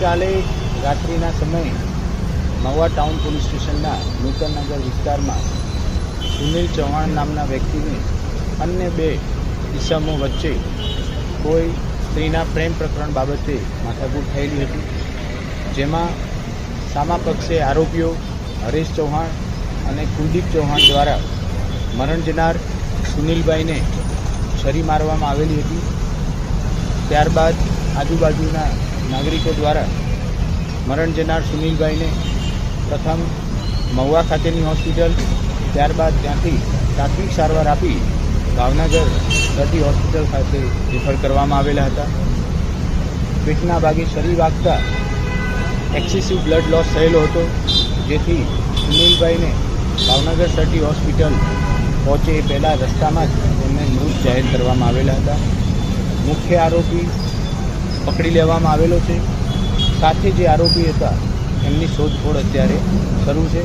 ગઈકાલે રાત્રિના સમયે નવા ટાઉન પોલીસ સ્ટેશનના નૂતનનગર વિસ્તારમાં સુનિલ ચૌહાણ નામના વ્યક્તિને અન્ય બે દિશામો વચ્ચે કોઈ સ્ત્રીના પ્રેમ પ્રકરણ બાબતે માથાકૂટ થયેલી હતી, જેમાં સામા પક્ષે આરોપીઓ હરેશ ચૌહાણ અને કુલદીપ ચૌહાણ દ્વારા મરણ જનાર સુનિલભાઈને છરી મારવામાં આવેલી હતી. ત્યારબાદ આજુબાજુના નાગરિકો દ્વારા મરણ જનાર સુનિલભાઈને પ્રથમ મહુવા ખાતેની હોસ્પિટલ, ત્યારબાદ ત્યાંથી પ્રાથમિક સારવાર આપી ભાવનગર દર્દી હોસ્પિટલ ખાતે રેફર કરવામાં આવેલા હતા. પેટના ભાગે શરીર વાગતા એક્સેસિવ બ્લડ લોસ થયેલો હતો, જેથી સુનિલભાઈને ભાવનગર સર્ટી હોસ્પિટલ પહોંચે એ પહેલાં રસ્તામાં જ તેમને મૃત જાહેર કરવામાં આવેલા હતા. મુખ્ય આરોપી પકડી લેવામાં આવેલો છે. સાથે જે આરોપી હતા એમની શોધખોળ અત્યારે શરૂ છે.